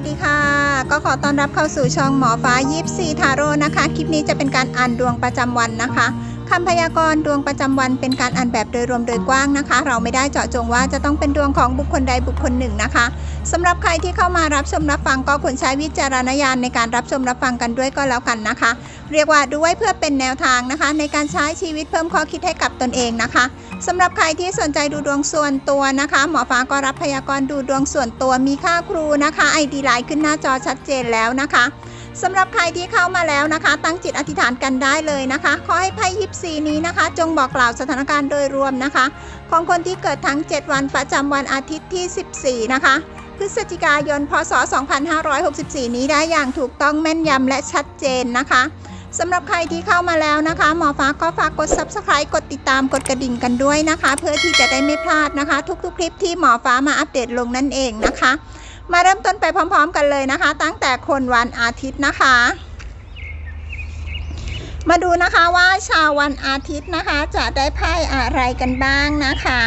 วัสดีค่ะ ก็ขอต้อนรับเข้าสู่ช่องหมอฟ้ายิปซีทาโร่นะคะ คลิปนี้จะเป็นการอ่านดวงประจำวันนะคะคำพยากรณ์ดวงประจำวันเป็นการอ่านแบบโดยรวมโดยกว้างนะคะ เราไม่ได้เจาะจงว่าจะต้องเป็นดวงของบุคคลใดบุคคลหนึ่งนะคะสำหรับใครที่เข้ามารับชมรับฟังก็ควรใช้วิจารณญาณในการรับชมรับฟังกันด้วยก็แล้วกันนะคะ เรียกว่าดูไว้เพื่อเป็นแนวทางนะคะ ในการใช้ชีวิตเพิ่มข้อคิดให้กับตนเองนะคะสำหรับใครที่สนใจดูดวงส่วนตัวนะคะ หมอฟ้าก็รับพยากรณ์ดูดวงส่วนตัวมีค่าครูนะคะ ID ไลน์ขึ้นหน้าจอชัดเจนแล้วนะคะสำหรับใครที่เข้ามาแล้วนะคะ ตั้งจิตอธิษฐานกันได้เลยนะคะ ขอให้ไพ่ยิปซีนี้นะคะ จงบอกกล่าวสถานการณ์โดยรวมนะคะ ของคนที่เกิดทั้ง 7 วันประจำวันอาทิตย์ที่ 14 นะคะพฤศจิกายน พศ 2564 นี้ได้อย่างถูกต้องแม่นยำและชัดเจนนะคะ สำหรับใครที่เข้ามาแล้วนะคะหมอฟ้าก็ฝากกด Subscribe กดติดตามกดกระดิ่งกันด้วยนะคะ เพื่อที่จะได้ไม่พลาดนะคะ ทุกๆ คลิปที่หมอฟ้ามาอัปเดตลงนั่นเองนะคะ มาเริ่มต้นไปพร้อม ๆ กันเลยนะคะ ตั้งแต่คนวันอาทิตย์นะคะ มาดูนะคะว่าชาววันอาทิตย์นะคะ จะได้ไพ่อะไรกันบ้างนะคะ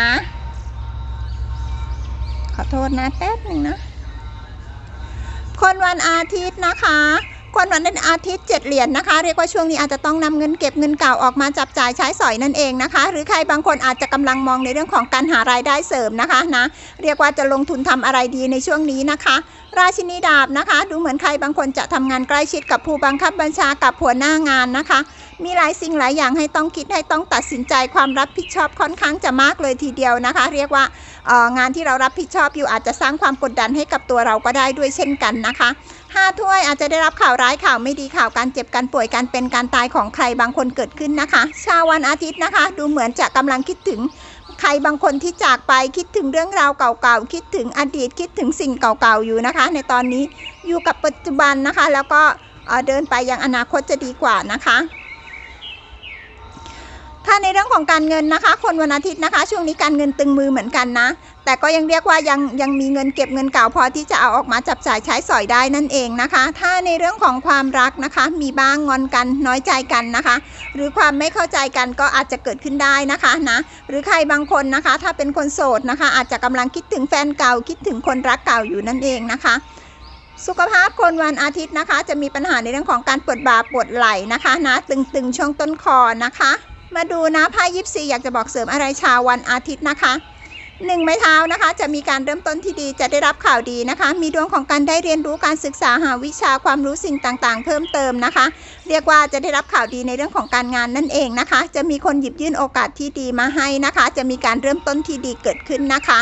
ขอโทษนะแป๊บหนึ่งนะคนวันอาทิตย์นะคะ คนวันอาทิตย์เจ็ดเหรียญนะคะ เรียกว่าช่วงนี้อาจจะต้องนำเงินเก็บเงินเก่าออกมาจับจ่ายใช้สอยนั่นเองนะคะ หรือใครบางคนอาจจะกำลังมองในเรื่องของการหารายได้เสริมนะคะนะเรียกว่าจะลงทุนทำอะไรดีในช่วงนี้นะคะ ราชินีดาบนะคะ ดูเหมือนใครบางคนจะทำงานใกล้ชิดกับผู้บังคับบัญชากับหัวหน้างานนะคะ มีหลายสิ่งหลายอย่างให้ต้องคิดให้ต้องตัดสินใจความรับผิดชอบค่อนข้างจะมากเลยทีเดียวนะคะ เรียกว่างานที่เรารับผิดชอบอยู่อาจจะสร้างความกดดันให้กับตัวเราก็ได้ด้วยเช่นกันนะคะ ห้าถ้วยอาจจะได้รับข่าวร้ายข่าวไม่ดีข่าวการเจ็บการป่วยการเป็นการตายของใครบางคนเกิดขึ้นนะคะ ชาววันอาทิตย์นะคะ ดูเหมือนจะกำลังคิดถึงใครบางคนที่จากไปคิดถึงเรื่องราวเก่าๆคิดถึงอดีตคิดถึงสิ่งเก่าๆอยู่นะคะ ในตอนนี้อยู่กับปัจจุบันนะคะ แล้วก็เอ่อเดินไปยังอนาคตจะดีกว่านะคะ ถ้าในเรื่องของการเงินนะคะ คนวันอาทิตย์นะคะ ช่วงนี้การเงินตึงมือเหมือนกันนะ แต่ก็ยังเรียกว่ายังยังมีเงินเก็บเงินเก่าพอที่จะเอาออกมาจับจ่ายใช้สอยได้นั่นเองนะคะ ถ้าในเรื่องของความรักนะคะ มีบ้างงอนกันน้อยใจกันนะคะ หรือความไม่เข้าใจกันก็อาจจะเกิดขึ้นได้นะคะนะหรือใครบางคนนะคะ ถ้าเป็นคนโสดนะคะ อาจจะกำลังคิดถึงแฟนเก่าคิดถึงคนรักเก่าอยู่นั่นเองนะคะสุขภาพคนวันอาทิตย์นะคะ จะมีปัญหาในเรื่องของการปวดบ่าปวดไหล่นะคะนะตึงๆช่วงต้นคอนะคะ มาดูนะไพ่ยิปซีอยากจะบอกเสริมอะไรชาววันอาทิตย์นะคะ หนึ่งไม้เท้านะคะ จะมีการเริ่มต้นที่ดีจะได้รับข่าวดีนะคะ มีดวงของการได้เรียนรู้การศึกษาหาวิชาความรู้สิ่งต่างๆ เพิ่มเติมนะคะ เรียกว่าจะได้รับข่าวดีในเรื่องของการงานนั่นเองนะคะ จะมีคนหยิบยื่นโอกาสที่ดีมาให้นะคะ จะมีการเริ่มต้นที่ดีเกิดขึ้นนะคะ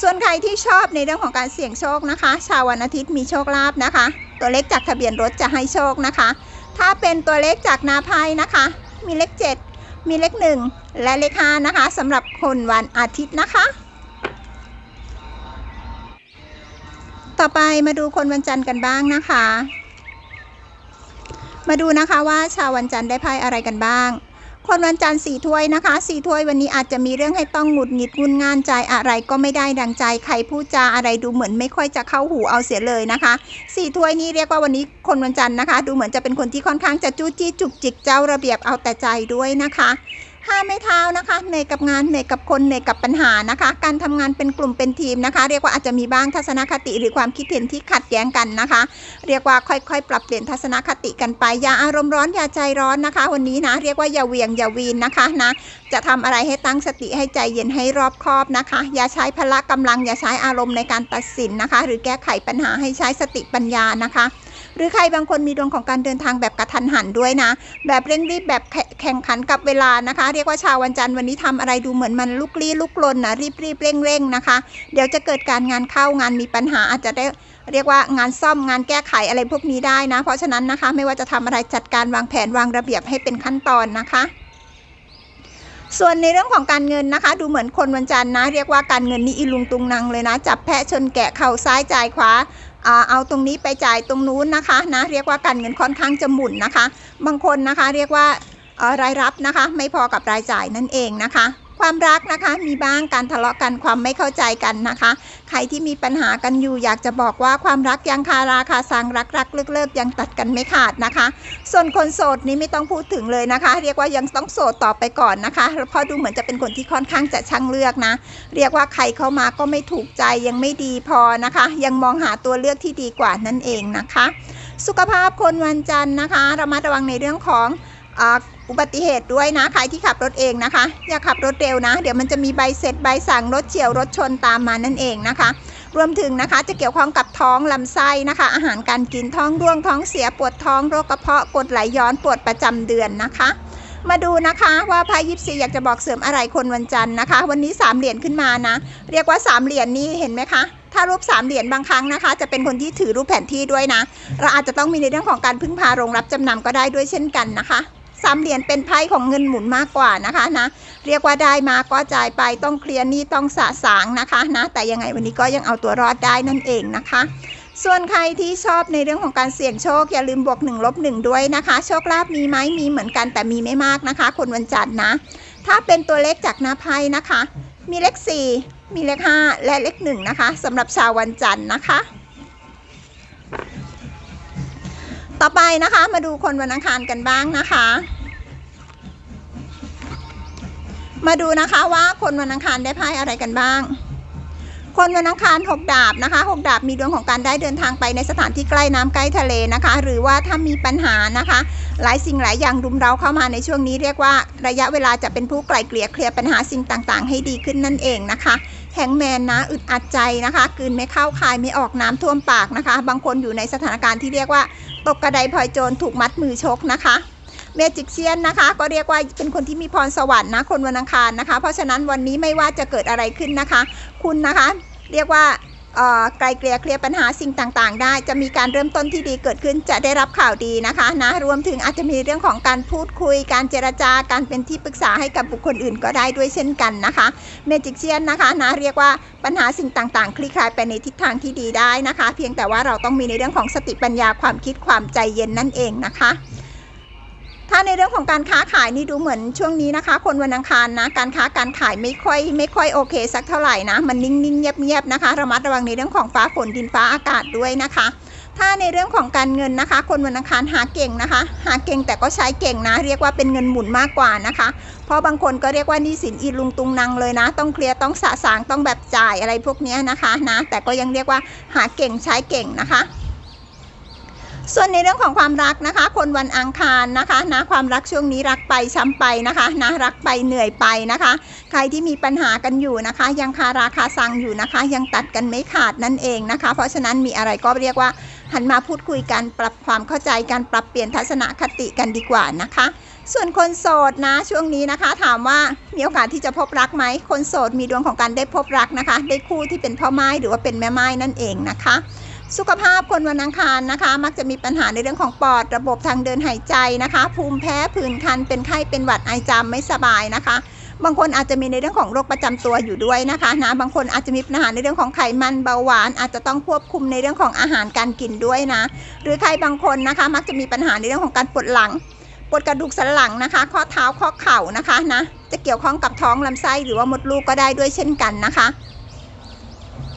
ส่วนใครที่ชอบในเรื่องของการเสี่ยงโชคนะคะ ชาววันอาทิตย์มีโชคลาภนะคะ ตัวเลขจากทะเบียนรถจะให้โชคนะคะ ถ้าเป็นตัวเลขจากนาไพ่นะคะ มีเลข 7 มีเลข 1 และเลข5นะคะสำหรับคนวันอาทิตย์นะคะ ต่อไปมาดูคนวันจันทร์กันบ้างนะคะ มาดูนะคะว่าชาววันจันทร์ได้ไพ่อะไรกันบ้าง คนวันจันทร์สี่ถ้วยนะคะสี่ถ้วยวันนี้อาจจะมีเรื่องให้ต้องหงุดหงิดงุนงานใจอะไรก็ไม่ได้ดังใจใครพูดจาอะไรดูเหมือนไม่ค่อยจะเข้าหูเอาเสียเลยนะคะสี่ถ้วยนี้เรียกว่าวันนี้คนวันจันทร์นะคะ ดูเหมือนจะเป็นคนที่ค่อนข้างจะจู้จี้จุกจิกเจ้าระเบียบเอาแต่ใจด้วยนะคะ ห้าไม้เท้านะคะเหนื่อยกับงานเหนื่อยกับคนเหนื่อยกับปัญหานะคะ การทำงานเป็นกลุ่มเป็นทีมนะคะ เรียกว่าอาจจะมีบ้างทัศนคติหรือความคิดเห็นที่ขัดแย้งกันนะคะ เรียกว่าค่อยๆ ปรับเปลี่ยนทัศนคติกันไปอย่าอารมณ์ร้อนอย่าใจร้อนนะคะ วันนี้นะเรียกว่าอย่าเวียงอย่าวีนนะคะนะจะทำอะไรให้ตั้งสติให้ใจเย็นให้รอบคอบนะคะ อย่าใช้พละกำลัง อย่าใช้อารมณ์ในการตัดสินนะคะ หรือแก้ไขปัญหาให้ใช้สติปัญญานะคะหรือใครบางคนมีดวงของการเดินทางแบบกระทันหันด้วยนะ แบบเร่งรีบแบบ แข่งขันกับเวลานะคะ เรียกว่าชาววันจันทร์วันนี้ทำอะไรดูเหมือนมันลุกลี้ลุกลนนะรีบรีบเร่งเร่งนะคะ เดี๋ยวจะเกิดการงานเข้างานมีปัญหาอาจจะได้เรียกว่างานซ่อมงานแก้ไขอะไรพวกนี้ได้นะ เพราะฉะนั้นนะคะ ไม่ว่าจะทำอะไรจัดการวางแผนวางระเบียบให้เป็นขั้นตอนนะคะส่วนในเรื่องของการเงินนะคะ ดูเหมือนคนวันจันทร์นะ เรียกว่าการเงินนี่อีลุงตุงนางเลยนะ จับแพะชนแกะเข่าซ้ายจ่ายขวาเอาตรงนี้ไปจ่ายตรงนู้นนะคะนะเรียกว่าการเงินค่อนข้างจะหมุนนะคะ บางคนนะคะ เรียกว่า รายรับนะคะ ไม่พอกับรายจ่ายนั่นเองนะคะ ความรักนะคะมีบ้างการทะเลาะกันความไม่เข้าใจกันนะคะ ใครที่มีปัญหากันอยู่อยากจะบอกว่าความรักยังคาราคาซังรักรักเลิกเลิกยังตัดกันไม่ขาดนะคะ ส่วนคนโสดนี้ไม่ต้องพูดถึงเลยนะคะ เรียกว่ายังต้องโสดต่อไปก่อนนะคะเพราะดูเหมือนจะเป็นคนที่ค่อนข้างจะช่างเลือกนะ เรียกว่าใครเข้ามาก็ไม่ถูกใจยังไม่ดีพอนะคะ ยังมองหาตัวเลือกที่ดีกว่านั่นเองนะคะ สุขภาพคนวันจันทร์นะคะระมัดระวังในเรื่องของ อุบัติเหตุด้วยนะใครที่ขับรถเองนะคะ อย่าขับรถเร็วนะ เดี๋ยวมันจะมีใบเสร็จใบสั่งรถเฉียวรถชนตามมานั่นเองนะคะ รวมถึงนะคะจะเกี่ยวข้องกับท้องลำไส้นะคะ อาหารการกินท้องร่วงท้องเสียปวดท้องโรคกระเพาะกดไหลย้อนปวดประจำเดือนนะคะ มาดูนะคะว่าไพ่ยิปซีอยากจะบอกเสริมอะไรคนวันจันทร์นะคะ วันนี้สามเหรียญขึ้นมานะ เรียกว่าสามเหรียญนี้เห็นไหมคะถ้ารูปสามเหรียญบางครั้งนะคะ จะเป็นคนที่ถือรูปแผนที่ด้วยนะ เราอาจจะต้องมีในเรื่องของการพึ่งพาโรงรับจำนำก็ได้ด้วยเช่นกันนะคะ สามเหรียญเป็นไพ่ของเงินหมุนมากกว่านะคะนะ เรียกว่าได้มาก็จ่ายไปต้องเคลียร์นี้ต้องสะสางนะคะนะแต่ยังไงวันนี้ก็ยังเอาตัวรอดได้นั่นเองนะคะ ส่วนใครที่ชอบในเรื่องของการเสี่ยงโชคอย่าลืมบวก1ลบ1ด้วยนะคะ โชคลาภมีไหมมีเหมือนกันแต่มีไม่มากนะคะ คนวันจันทร์นะ ถ้าเป็นตัวเลขจากหน้าไพ่นะคะ มีเลข 4 มีเลข 5 และเลข1นะคะสำหรับชาววันจันทร์นะคะ ต่อไปนะคะ มาดูคนวันอังคารกันบ้างนะคะ มาดูนะคะว่าคนวันอังคารได้ไพ่อะไรกันบ้าง คนวันอังคารหกดาบนะคะหกดาบมีดวงของการได้เดินทางไปในสถานที่ใกล้น้ำใกล้ทะเลนะคะ หรือว่าถ้ามีปัญหานะคะ หลายสิ่งหลายอย่างรุมเร้าเข้ามาในช่วงนี้เรียกว่า ระยะเวลาจะเป็นผู้ไกลเกลี่ยเคลียร์ปัญหาสิ่งต่างๆ ให้ดีขึ้นนั่นเองนะคะ แฮงแมนนะอึดอัดใจนะคะกืนไม่เข้าคายไม่ออกน้ำท่วมปากนะคะ บางคนอยู่ในสถานการณ์ที่เรียกว่า ตกกระไดพลอยโจรถูกมัดมือชกนะคะเมจิกเชียนนะคะ ก็เรียกว่าเป็นคนที่มีพรสวรรค์นะคนวันอังคารนะคะ เพราะฉะนั้นวันนี้ไม่ว่าจะเกิดอะไรขึ้นนะคะ คุณนะคะ เรียกว่า ไกลเกลี่ยเคลียร์ปัญหาสิ่งต่างๆ ได้ จะมีการเริ่มต้นที่ดีเกิดขึ้นจะได้รับข่าวดีนะคะนะรวมถึงอาจจะมีเรื่องของการพูดคุย การเจรจาการเป็นที่ปรึกษาให้กับบุคคลอื่นก็ได้ด้วยเช่นกันนะคะเมจิกเชียนนะคะนะเรียกว่าปัญหาสิ่งต่างๆ คลี่คลายไปในทิศทางที่ดีได้นะคะ เพียงแต่ว่าเราต้องมีในเรื่องของสติปัญญาความคิดความใจเย็นนั่นเองนะคะ ถ้าในเรื่องของการค้าขายนี่ดูเหมือนช่วงนี้นะคะ คนวันอังคารนะ การค้าการขายไม่ค่อยไม่ค่อยโอเค สักเท่าไหร่นะ มันนิ่งๆเงียบๆนะคะ ระมัดระวังในเรื่องของฟ้าฝนดินฟ้าอากาศด้วยนะคะ ถ้าในเรื่องของการเงินนะคะ คนวันอังคารหาเก่งนะคะ หาเก่งแต่ก็ใช้เก่งนะ เรียกว่าเป็นเงินหมุนมากกว่านะคะ เพราะบางคนก็เรียกว่านี่สินอีลุงตุงนางเลยนะ ต้องเคลียร์ต้องสะสางต้องแบบจ่ายอะไรพวกนี้นะคะนะ แต่ก็ยังเรียกว่าหาเก่งใช้เก่งนะคะ ส่วนในเรื่องของความรักนะคะ คนวันอังคารนะคะนะความรักช่วงนี้รักไปช้ำไปนะคะนะรักไปเหนื่อยไปนะคะ ใครที่มีปัญหากันอยู่นะคะ ยังคาราคาซังอยู่นะคะ ยังตัดกันไม่ขาดนั่นเองนะคะ เพราะฉะนั้นมีอะไรก็เรียกว่าหันมาพูดคุยกันปรับความเข้าใจกันปรับเปลี่ยนทัศนคติกันดีกว่านะคะ ส่วนคนโสดนะช่วงนี้นะคะ ถามว่ามีโอกาสที่จะพบรักไหมคนโสดมีดวงของการได้พบรักนะคะ ได้คู่ที่เป็นพ่อไม้หรือว่าเป็นแม่ไม้นั่นเองนะคะ สุขภาพคนวันอังคารนะคะ มักจะมีปัญหาในเรื่องของปอดระบบทางเดินหายใจนะคะ ภูมิแพ้ผื่นคันเป็นไข้เป็นหวัดไอจามไม่สบายนะคะ บางคนอาจจะมีในเรื่องของโรคประจำตัวอยู่ด้วยนะคะนะบางคนอาจจะมีปัญหาในเรื่องของไขมันเบาหวาน อาจจะต้องควบคุมในเรื่องของอาหารการกินด้วยนะ หรือใครบางคนนะคะ มักจะมีปัญหาในเรื่องของการปวดหลังปวดกระดูกสันหลังนะคะ ข้อเท้าข้อเข่านะคะนะจะเกี่ยวข้องกับท้องลำไส้หรือว่ามดลูกก็ได้ด้วยเช่นกันนะคะ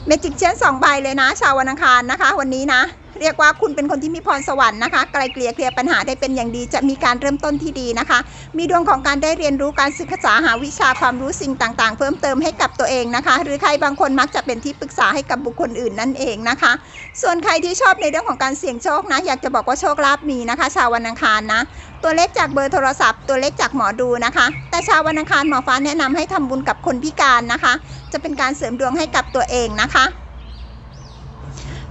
เมจิกเชนสองใบเลยนะ ชาววันอังคารนะคะ วันนี้นะ เรียกว่าคุณเป็นคนที่มีพรสวรรค์นะคะ ไกลเกลี่ยเคลียร์ปัญหาได้เป็นอย่างดี จะมีการเริ่มต้นที่ดีนะคะ มีดวงของการได้เรียนรู้การศึกษาหาวิชาความรู้สิ่งต่างๆ เพิ่มเติมให้กับตัวเองนะคะ หรือใครบางคนมักจะเป็นที่ปรึกษาให้กับบุคคลอื่นนั่นเองนะคะ ส่วนใครที่ชอบในเรื่องของการเสี่ยงโชคนะ อยากจะบอกว่าโชคลาภมีนะคะ ชาววันอังคารนะ ตัวเลขจากเบอร์โทรศัพท์ ตัวเลขจากหมอดูนะคะ แต่ชาววันอังคารหมอฟ้าแนะนำให้ทำบุญกับคนพิการนะคะ จะเป็นการเสริมดวงให้กับตัวเองนะคะ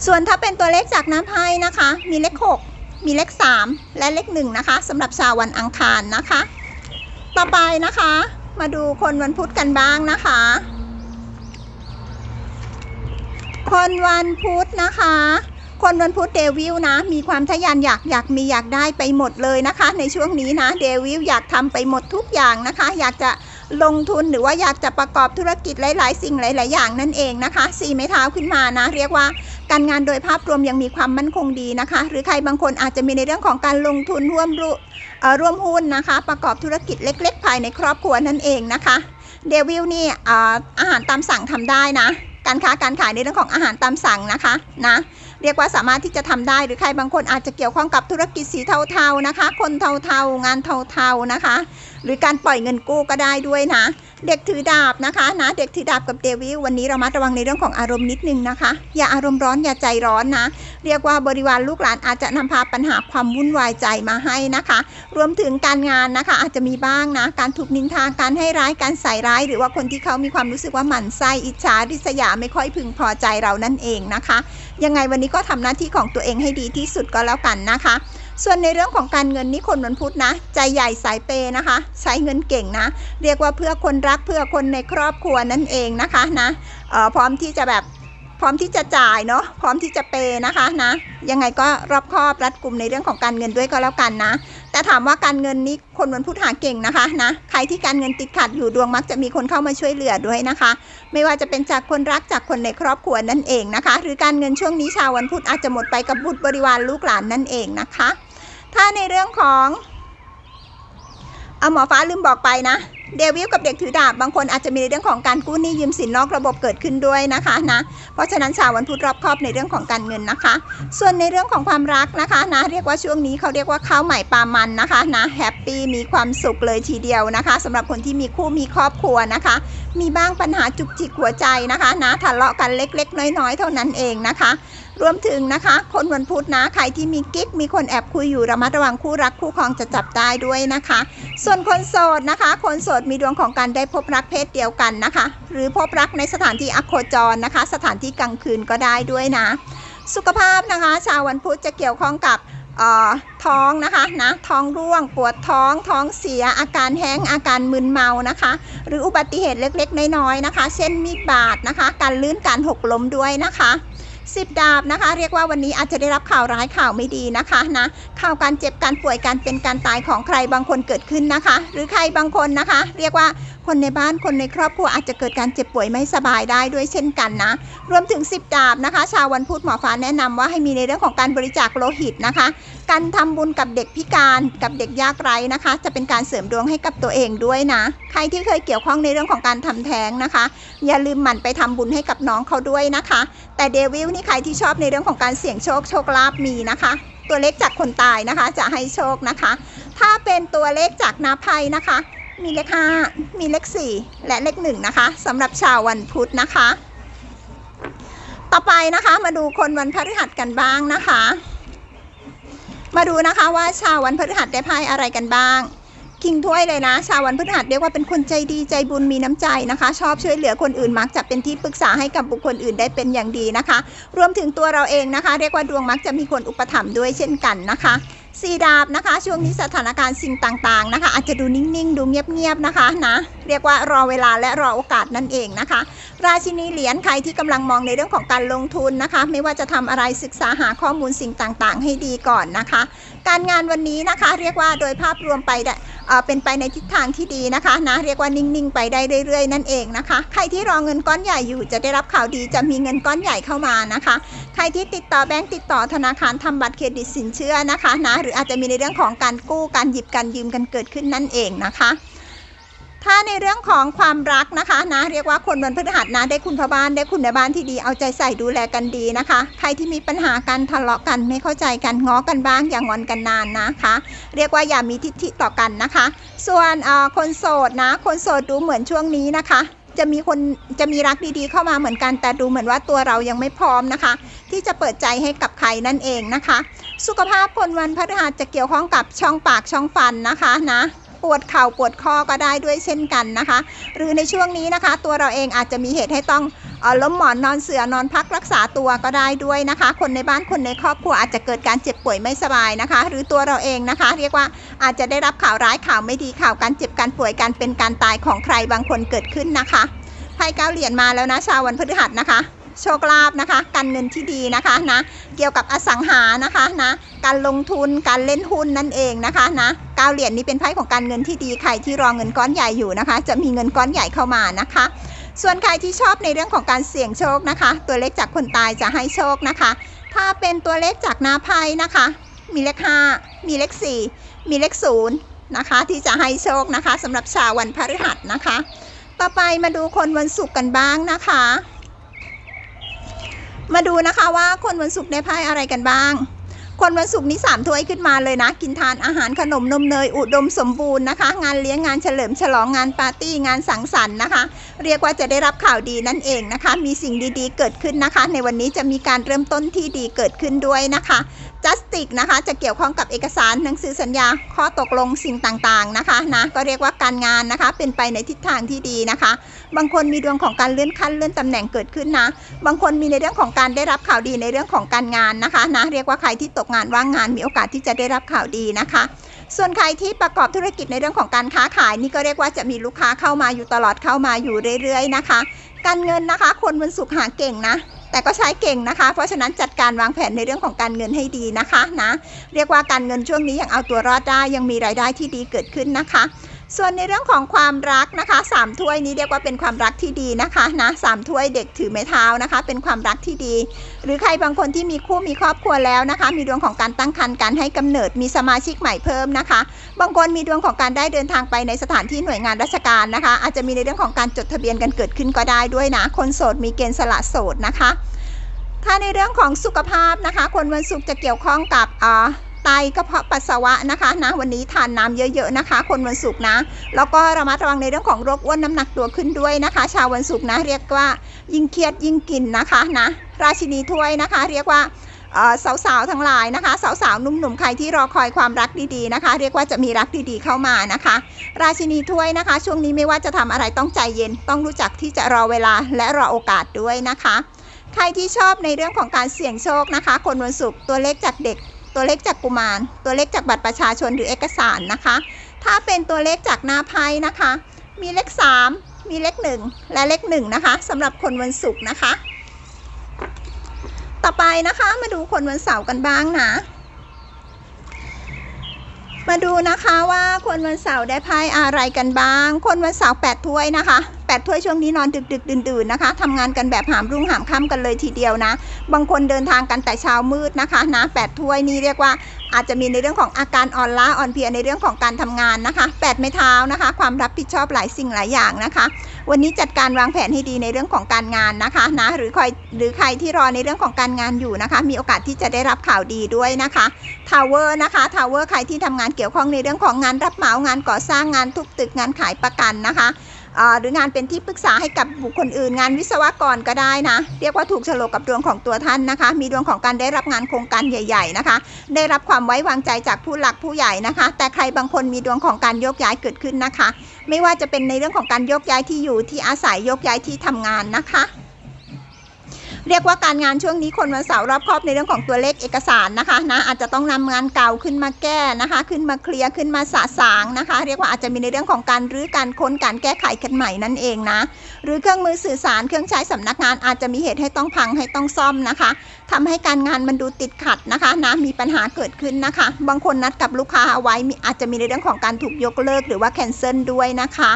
ส่วนถ้าเป็นตัวเลขจากน้ำไพ่นะคะ มีเลข 6 มีเลข 3 และเลข 1 นะคะสำหรับชาววันอังคารนะคะ ต่อไปนะคะ มาดูคนวันพุธกันบ้างนะคะ คนวันพุธนะคะ คนวันพุธเดวิลนะ มีความทะยานอยากอยากมีอยากได้ไปหมดเลยนะคะ ในช่วงนี้นะเดวิลอยากทำไปหมดทุกอย่างนะคะ อยากจะ ลงทุนหรือว่าอยากจะประกอบธุรกิจหลาย ๆ สิ่งหลาย ๆ อย่างนั่นเองนะคะสี่ไม้เท้าขึ้นมานะ เรียกว่าการงานโดยภาพรวมยังมีความมั่นคงดีนะคะ หรือใครบางคนอาจจะมีในเรื่องของการลงทุนร่วมรุเอ่อร่วมหุ้นนะคะ ประกอบธุรกิจเล็ก ๆ ภายในครอบครัวนั่นเองนะคะเดวิลนี่เอ่ออาหารตามสั่งทำได้นะ การค้าการขายในเรื่องของอาหารตามสั่งนะคะนะ เรียกว่าสามารถที่จะทำได้หรือใครบางคนอาจจะเกี่ยวข้องกับธุรกิจสีเทาๆนะคะ คนเทาๆ งานเทาๆนะคะ หรือการปล่อยเงินกู้ก็ได้ด้วยนะ เด็กถือดาบนะคะนะเด็กถือดาบกับเดวิลวันนี้เรามาระวังในเรื่องของอารมณ์นิดนึงนะคะ อย่าอารมณ์ร้อนอย่าใจร้อนนะ เรียกว่าบริวารลูกหลานอาจจะนำพาปัญหาความวุ่นวายใจมาให้นะคะ รวมถึงการงานนะคะ อาจจะมีบ้างนะการถูกนินทาการให้ร้ายการใส่ร้าย หรือว่าคนที่เขามีความรู้สึกว่าหมั่นไส้อิจฉาริษยาไม่ค่อยพึงพอใจเรานั่นเองนะคะ ยังไงวันนี้ก็ทำหน้าที่ของตัวเองให้ดีที่สุดก็แล้วกันนะคะ ส่วนในเรื่องของการเงินนี่คนวันพุธนะ ใจใหญ่สายเปย์นะคะ ใช้เงินเก่งนะ เรียกว่าเพื่อคนรักเพื่อคนในครอบครัวนั่นเองนะคะนะเออพร้อมที่จะแบบ พร้อมที่จะจ่ายเนาะพร้อมที่จะเปย์นะคะนะ ยังไงก็รอบคอบรัดกลุ่มในเรื่องของการเงินด้วยก็แล้วกันนะ แต่ถามว่าการเงินนี้คนวันพุธหาเก่งนะคะนะใครที่การเงินติดขัดอยู่ดวงมักจะมีคนเข้ามาช่วยเหลือด้วยนะคะ ไม่ว่าจะเป็นจากคนรักจากคนในครอบครัวนั่นเองนะคะ หรือการเงินช่วงนี้ชาววันพุธอาจจะหมดไปกับบุตรบริวารลูกหลานนั่นเองนะคะ ถ้าในเรื่องของเอาหมอฟ้าลืมบอกไปนะ เดวิลกับเด็กถือดาบบางคนอาจจะมีในเรื่องของการกู้หนี้ยืมสินนอกระบบเกิดขึ้นด้วยนะคะนะเพราะฉะนั้นชาววันพุธรอบครอบในเรื่องของการเงินนะคะ ส่วนในเรื่องของความรักนะคะนะเรียกว่าช่วงนี้เขาเรียกว่าข้าวใหม่ปลามันนะคะนะแฮปปี้มีความสุขเลยทีเดียวนะคะสำหรับคนที่มีคู่มีครอบครัวนะคะ มีบ้างปัญหาจุกจิกหัวใจนะคะนะทะเลาะกันเล็ก ๆ น้อยๆ เท่านั้นเองนะคะ รวมถึงนะคะ คนวันพุธนะใครที่มีกิ๊กมีคนแอบคุยอยู่ระมัดระวังคู่รักคู่ครองจะจับได้ด้วยนะคะ ส่วนคนโสดนะคะ คนโสดมีดวงของการได้พบรักเพศเดียวกันนะคะ หรือพบรักในสถานที่อโคจรนะคะ สถานที่กลางคืนก็ได้ด้วยนะ สุขภาพนะคะ ชาววันพุธจะเกี่ยวข้องกับ ท้องนะคะนะท้องร่วงปวดท้องท้องเสียอาการแห้งอาการมึนเมานะคะ หรืออุบัติเหตุเล็กๆ น้อยๆนะคะ เช่นมีดบาดนะคะ การลื่นการหกล้มด้วยนะคะ สิบดาบนะคะ เรียกว่าวันนี้อาจจะได้รับข่าวร้ายข่าวไม่ดีนะคะนะข่าวการเจ็บการป่วยการเป็นการตายของใครบางคนเกิดขึ้นนะคะ หรือใครบางคนนะคะ เรียกว่าคนในบ้านคนในครอบครัวอาจจะเกิดการเจ็บป่วยไม่สบายได้ด้วยเช่นกันนะ รวมถึง 10 ดาบนะคะ ชาววันพุธหมอฟ้าแนะนำว่าให้มีในเรื่องของการบริจาคโลหิตนะคะ การทำบุญกับเด็กพิการกับเด็กยากไร้นะคะ จะเป็นการเสริมดวงให้กับตัวเองด้วยนะ ใครที่เคยเกี่ยวข้องในเรื่องของการทำแท้งนะคะ อย่าลืมหมั่นไปทำบุญให้กับน้องเขาด้วยนะคะแต่เดวิลนี่ใครที่ชอบในเรื่องของการเสี่ยงโชคโชคลาภมีนะคะ ตัวเลขจากคนตายนะคะ จะให้โชคนะคะ ถ้าเป็นตัวเลขจากนาภัยนะคะ มีเลข5มีเลข4และเลข1นะคะสำหรับชาววันพุธนะคะ ต่อไปนะคะมาดูคนวันพฤหัสกันบ้างนะคะ มาดูนะคะว่าชาววันพฤหัสได้ไพ่อะไรกันบ้าง คิงถ้วยเลยนะ ชาววันพฤหัสเรียกว่าเป็นคนใจดีใจบุญมีน้ำใจนะคะ ชอบช่วยเหลือคนอื่นมักจะเป็นที่ปรึกษาให้กับบุคคลอื่นได้เป็นอย่างดีนะคะ รวมถึงตัวเราเองนะคะ เรียกว่าดวงมักจะมีคนอุปถัมภ์ด้วยเช่นกันนะคะ สีดาบนะคะ ช่วงนี้สถานการณ์สิ่งต่างๆนะคะ อาจจะดูนิ่งๆ ดูเงียบๆนะคะนะเรียกว่ารอเวลาและรอโอกาสนั่นเองนะคะ ราชินีเหรียญใครที่กำลังมองในเรื่องของการลงทุนนะคะ ไม่ว่าจะทำอะไรศึกษาหาข้อมูลสิ่งต่างๆ ให้ดีก่อนนะคะ การงานวันนี้นะคะ เรียกว่าโดยภาพรวมไปเเป็นไปในทิศทางที่ดีนะคะนะเรียกว่านิ่งๆ ไปได้เรื่อย ๆ นั่นเองนะคะ ใครที่รอเงินก้อนใหญ่อยู่จะได้รับข่าวดีจะมีเงินก้อนใหญ่เข้ามานะคะ ใครที่ติดต่อแบงก์ติดต่อธนาคารทำบัตรเครดิตสินเชื่อนะคะนะหรืออาจจะมีในเรื่องของการกู้การหยิบการยืมกันเกิดขึ้นนั่นเองนะคะถ้าในเรื่องของความรักนะคะนะเรียกว่าคนวันพฤหัสนะได้คุณพ่อบ้านได้คุณในบ้านที่ดีเอาใจใส่ดูแลกันดีนะคะ ใครที่มีปัญหากันทะเลาะกันไม่เข้าใจกันง้อกันบ้างอย่างอนกันนานนะคะ เรียกว่าอย่ามีทิฐิต่อกันนะคะ ส่วนเอ่อคนโสดนะ คนโสดดูเหมือนช่วงนี้นะคะ จะมีคนจะมีรักดีๆ เข้ามาเหมือนกัน แต่ดูเหมือนว่าตัวเรายังไม่พร้อมนะคะ ที่จะเปิดใจให้กับใครนั่นเองนะคะ สุขภาพคนวันพฤหัสจะเกี่ยวข้องกับช่องปากช่องฟันนะคะนะ ปวดเข่าปวดข้อก็ได้ด้วยเช่นกันนะคะ หรือในช่วงนี้นะคะ ตัวเราเองอาจจะมีเหตุให้ต้องออล้มหมอนนอนเสือนอนพักรักษาตัวก็ได้ด้วยนะคะ คนในบ้านคนในครอบครัวอาจจะเกิดการเจ็บป่วยไม่สบายนะคะ หรือตัวเราเองนะคะ เรียกว่าอาจจะได้รับข่าวร้ายข่าวไม่ดีข่าวการเจ็บการป่วยการเป็นการตายของใครบางคนเกิดขึ้นนะคะไพ่เก้าเหรียญมาแล้วนะชาววันพฤหัสนะคะ โชคลาภนะคะ การเงินที่ดีนะคะนะ เกี่ยวกับอสังหานะคะนะ การลงทุนการเล่นหุ้นนั่นเองนะคะนะเก้าเหรียญนี้เป็นไพ่ของการเงินที่ดีใครที่รอเงินก้อนใหญ่อยู่นะคะ จะมีเงินก้อนใหญ่เข้ามานะคะ ส่วนใครที่ชอบในเรื่องของการเสี่ยงโชคนะคะ ตัวเลขจากคนตายจะให้โชคนะคะ ถ้าเป็นตัวเลขจากนาไพ่นะคะ มีเลข5มีเลข4มีเลข0นะคะ ที่จะให้โชคนะคะสำหรับชาววันพฤหัสนะคะ ต่อไปมาดูคนวันศุกร์กันบ้างนะคะ มาดูนะคะว่าคนวันศุกร์ได้ไพ่อะไรกันบ้าง คนวันศุกร์นี้สามถ้วยขึ้นมาเลยนะ กินทานอาหารขนมนมเนย อุดมสมบูรณ์นะคะ งานเลี้ยงงานเฉลิมฉลองงานปาร์ตี้งานสังสรรค์นะคะ เรียกว่าจะได้รับข่าวดีนั่นเองนะคะ มีสิ่งดีๆ เกิดขึ้นนะคะ ในวันนี้จะมีการเริ่มต้นที่ดีเกิดขึ้นด้วยนะคะ จัสติกนะคะจะเกี่ยวข้องกับเอกสารหนังสือสัญญาข้อตกลงสิ่งต่างๆนะคะนะก็เรียกว่าการงานนะคะเป็นไปในทิศทางที่ดีนะคะ บางคนมีดวงของการเลื่อนขั้นเลื่อนตำแหน่งเกิดขึ้นนะบางคนมีในเรื่องของการได้รับข่าวดีในเรื่องของการงานนะคะนะเรียกว่าใครที่ตกงานว่างงานมีโอกาสที่จะได้รับข่าวดีนะคะ ส่วนใครที่ประกอบธุรกิจในเรื่องของการค้าขายนี่ก็เรียกว่าจะมีลูกค้าเข้ามาอยู่ตลอดเข้ามาอยู่เรื่อยๆนะคะ การเงินนะคะ คนวันศุกร์หาเก่งนะ แต่ก็ใช้เก่งนะคะ เพราะฉะนั้นจัดการวางแผนในเรื่องของการเงินให้ดีนะคะนะ เรียกว่าการเงินช่วงนี้ยังเอาตัวรอดได้ยังมีรายได้ที่ดีเกิดขึ้นนะคะ ส่วนในเรื่องของความรักนะคะสามถ้วยนี้เรียกว่าเป็นความรักที่ดีนะคะนะสามถ้วยเด็กถือไม้เท้านะคะ เป็นความรักที่ดี หรือใครบางคนที่มีคู่มีครอบครัวแล้วนะคะ มีดวงของการตั้งครรภ์การให้กำเนิดมีสมาชิกใหม่เพิ่มนะคะ บางคนมีดวงของการได้เดินทางไปในสถานที่หน่วยงานราชการนะคะ อาจจะมีในเรื่องของการจดทะเบียนกันเกิดขึ้นก็ได้ด้วยนะ คนโสดมีเกณฑ์สละโสดนะคะถ้าในเรื่องของสุขภาพนะคะ คนวันศุกร์จะเกี่ยวข้องกับอ่า ไตกระเพาะปัสสาวะนะคะนะวันนี้ทานน้ำเยอะๆนะคะ คนวันศุกร์นะ แล้วก็ระมัดระวังในเรื่องของโรคอ้วนน้ำหนักตัวขึ้นด้วยนะคะ ชาววันศุกร์นะเรียกว่ายิ่งเครียดยิ่งกินนะคะนะราชินีถ้วยนะคะ เรียกว่าสาวๆทั้งหลายนะคะ สาวๆหนุ่มๆใครที่รอคอยความรักดีๆนะคะ เรียกว่าจะมีรักดีๆเข้ามานะคะ ราชินีถ้วยนะคะ ช่วงนี้ไม่ว่าจะทำอะไรต้องใจเย็น ต้องรู้จักที่จะรอเวลาและรอโอกาสด้วยนะคะ ใครที่ชอบในเรื่องของการเสี่ยงโชคนะคะ คนวันศุกร์ตัวเลขจากเด็ก ตัวเลขจากกุมาร ตัวเลขจากบัตรประชาชนหรือเอกสารนะคะ ถ้าเป็นตัวเลขจากหน้าไพ่นะคะ มีเลข 3 มีเลข 1 และเลข1นะคะสำหรับคนวันศุกร์นะคะ ต่อไปนะคะมาดูคนวันเสาร์กันบ้างนะ มาดูนะคะว่าคนวันเสาร์ได้ไพ่อะไรกันบ้าง คนวันเสาร์แปดถ้วยนะคะแปดถ้วยช่วงนี้นอนดึกดึกดื่นดื่นนะคะทำงานกันแบบหามรุ่งหามค่ำกันเลยทีเดียวนะ บางคนเดินทางกันแต่เช้ามืดนะคะนะแปดถ้วยนี่เรียกว่าอาจจะมีในเรื่องของอาการอ่อนล้าอ่อนเพลียในเรื่องของการทำงานนะคะแปดไม้เท้านะคะ ความรับผิดชอบหลายสิ่งหลายอย่างนะคะ วันนี้จัดการวางแผนให้ดีในเรื่องของการงานนะคะนะหรือใครหรือใครที่รอในเรื่องของการงานอยู่นะคะ มีโอกาสที่จะได้รับข่าวดีด้วยนะคะทาวเวอร์นะคะทาวเวอร์ใครที่ทำงานเกี่ยวข้องในเรื่องของงานรับเหมางานก่อสร้างงานทุบตึกงานขายประกันนะคะ หรืองานเป็นที่ปรึกษาให้กับบุคคลอื่น งานวิศวกรก็ได้นะ เรียกว่าถูกฉลกกับดวงของตัวท่านนะคะ มีดวงของการได้รับงานโครงการใหญ่ ๆนะคะ ได้รับความไว้วางใจจากผู้หลักผู้ใหญ่นะคะ แต่ใครบางคนมีดวงของการโยกย้ายเกิดขึ้นนะคะ ไม่ว่าจะเป็นในเรื่องของการโยกย้ายที่อยู่ที่อาศัยโยกย้ายที่ทำงานนะคะ เรียกว่าการงานช่วงนี้คนวันเสาร์รอบครอบในเรื่องของตัวเลขเอกสารนะคะนะอาจจะต้องนำงานเก่าขึ้นมาแก้นะคะ ขึ้นมาเคลียร์ขึ้นมาสะสางนะคะ เรียกว่าอาจจะมีในเรื่องของการรื้อการค้นการแก้ไขกันใหม่นั่นเองนะ หรือเครื่องมือสื่อสารเครื่องใช้สำนักงานอาจจะมีเหตุให้ต้องพังให้ต้องซ่อมนะคะทำให้การงานมันดูติดขัดนะคะนะมีปัญหาเกิดขึ้นนะคะ บางคนนัดกับลูกค้าเอาไว้อาจจะมีในเรื่องของการถูกยกเลิกหรือว่าแคนเซิลด้วยนะคะ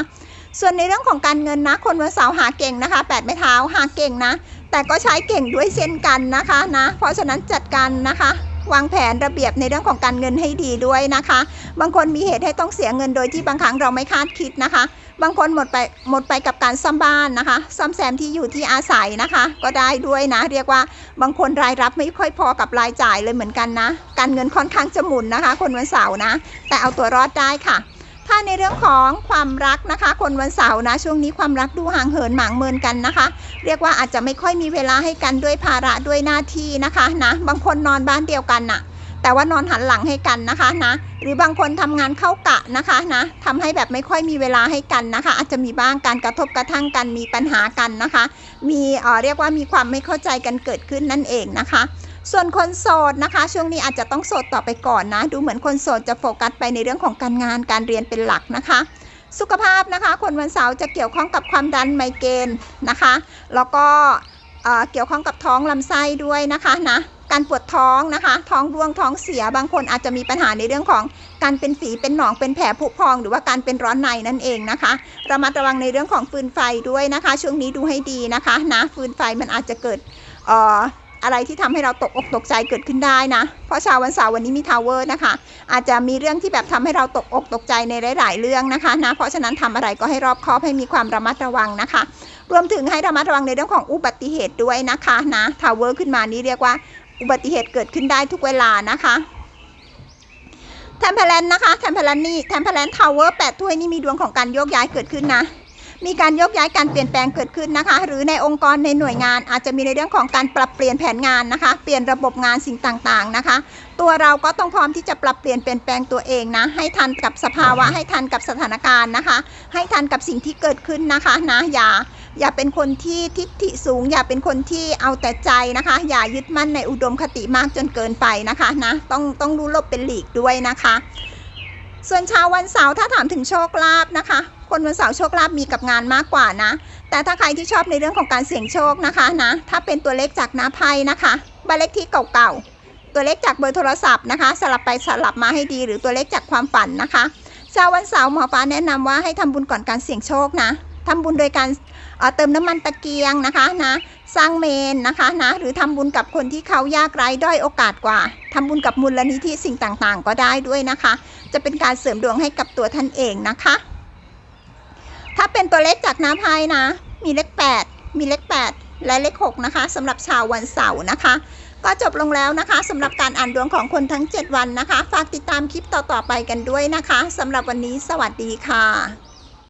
ส่วนในเรื่องของการเงินนะ คนวันเสาร์หาเก่งนะคะแปดไม้เท้าหาเก่งนะ แต่ก็ใช้เก่งด้วยเช่นกันนะคะนะ เพราะฉะนั้นจัดการนะคะ วางแผนระเบียบในเรื่องของการเงินให้ดีด้วยนะคะ บางคนมีเหตุให้ต้องเสียเงินโดยที่บางครั้งเราไม่คาดคิดนะคะ บางคนหมดไปหมดไปกับการซ่อมบ้านนะคะ ซ่อมแซมที่อยู่ที่อาศัยนะคะ ก็ได้ด้วยนะ เรียกว่าบางคนรายรับไม่ค่อยพอกับรายจ่ายเลยเหมือนกันนะ การเงินค่อนข้างจะหมุนนะคะ คนวันเสาร์นะ แต่เอาตัวรอดได้ค่ะ ถ้าในเรื่องของความรักนะคะ คนวันเสาร์นะ ช่วงนี้ความรักดูห่างเหินหมางเมินกันนะคะ เรียกว่าอาจจะไม่ค่อยมีเวลาให้กันด้วยภาระด้วยหน้าที่นะคะนะบางคนนอนบ้านเดียวกันน่ะ แต่ว่านอนหันหลังให้กันนะคะนะ หรือบางคนทำงานเข้ากะนะคะนะทำให้แบบไม่ค่อยมีเวลาให้กันนะคะ อาจจะมีบ้างการกระทบกระทั่งกันมีปัญหากันนะคะ มีเอ่อเรียกว่ามีความไม่เข้าใจกันเกิดขึ้นนั่นเองนะคะ ส่วนคนโสดนะคะ ช่วงนี้อาจจะต้องโสดต่อไปก่อนนะ ดูเหมือนคนโสดจะโฟกัสไปในเรื่องของการงานการเรียนเป็นหลักนะคะ สุขภาพนะคะ คนวันเสาร์จะเกี่ยวข้องกับความดันไมเกรนนะคะ แล้วก็เกี่ยวข้องกับท้องลำไส้ด้วยนะคะนะการปวดท้องนะคะ ท้องร่วงท้องเสียบางคนอาจจะมีปัญหาในเรื่องของการเป็นฝีเป็นหนองเป็นแผลผุพอง หรือว่าการเป็นร้อนในนั่นเองนะคะระมัดระวังในเรื่องของฟืนไฟด้วยนะคะ ช่วงนี้ดูให้ดีนะคะนะฟืนไฟมันอาจจะเกิดเอะไรที่ทำให้เราตกอกตกใจเกิดขึ้นได้นะ เพราะชาววันเสาร์วันนี้มีทาวเวอร์นะคะ อาจจะมีเรื่องที่แบบทำให้เราตกอกตกใจในหลาย ๆ เรื่องนะคะนะ เพราะฉะนั้นทำอะไรก็ให้รอบคอบให้มีความระมัดระวังนะคะ รวมถึงให้ระมัดระวังในเรื่องของอุบัติเหตุด้วยนะคะนะทาวเวอร์ขึ้นมานี้เรียกว่าอุบัติเหตุเกิดขึ้นได้ทุกเวลานะคะแทมเพลนนะคะแทมเพลนนี่แทมเพลนทาวเวอร์แปดถ้วยนี่มีดวงของการโยกย้ายเกิดขึ้นนะ มีการยกย้ายการเปลี่ยนแปลงเกิดขึ้นนะคะ หรือในองค์กรในหน่วยงานอาจจะมีในเรื่องของการปรับเปลี่ยนแผนงานนะคะ เปลี่ยนระบบงานสิ่งต่างๆนะคะ ตัวเราก็ต้องพร้อมที่จะปรับเปลี่ยนเปลี่ยนแปลงตัวเองนะ ให้ทันกับสภาวะ ให้ทันกับสถานการณ์นะคะ ให้ทันกับสิ่งที่เกิดขึ้นนะคะนะอย่าอย่าเป็นคนที่ทิฐิสูง อย่าเป็นคนที่เอาแต่ใจนะคะ อย่ายึดมั่นในอุดมคติมากจนเกินไปนะคะนะต้องต้องรู้ลบเป็นหลีกด้วยนะคะ ส่วนชาววันเสาร์ถ้าถามถึงโชคลาภนะคะ คนวันเสาร์โชคลาภมีกับงานมากกว่านะ แต่ถ้าใครที่ชอบในเรื่องของการเสี่ยงโชคนะคะนะถ้าเป็นตัวเลขจากน้าไพ่นะคะบ้านเลขที่เก่าๆตัวเลขจากเบอร์โทรศัพท์นะคะ สลับไปสลับมาให้ดีหรือตัวเลขจากความฝันนะคะชาววันเสาร์หมอฟ้าแนะนำว่าให้ทำบุญก่อนการเสี่ยงโชคนะทำบุญโดยการเอ่อเติมน้ำมันตะเกียงนะคะนะ สร้างเมนนะคะนะหรือทำบุญกับคนที่เขายากไร้ด้อยโอกาสกว่า ทำบุญกับมูลนิธิสิ่งต่างๆ ก็ได้ด้วยนะคะ จะเป็นการเสริมดวงให้กับตัวท่านเองนะคะ ถ้าเป็นตัวเลขจากน้ำพายนะ มีเลข 8 มีเลข 8 และเลข 6 นะคะสำหรับชาววันเสาร์นะคะ ก็จบลงแล้วนะคะสำหรับการอ่านดวงของคนทั้ง 7 วันนะคะ ฝากติดตามคลิปต่อๆไปกันด้วยนะคะสำหรับวันนี้สวัสดีค่ะ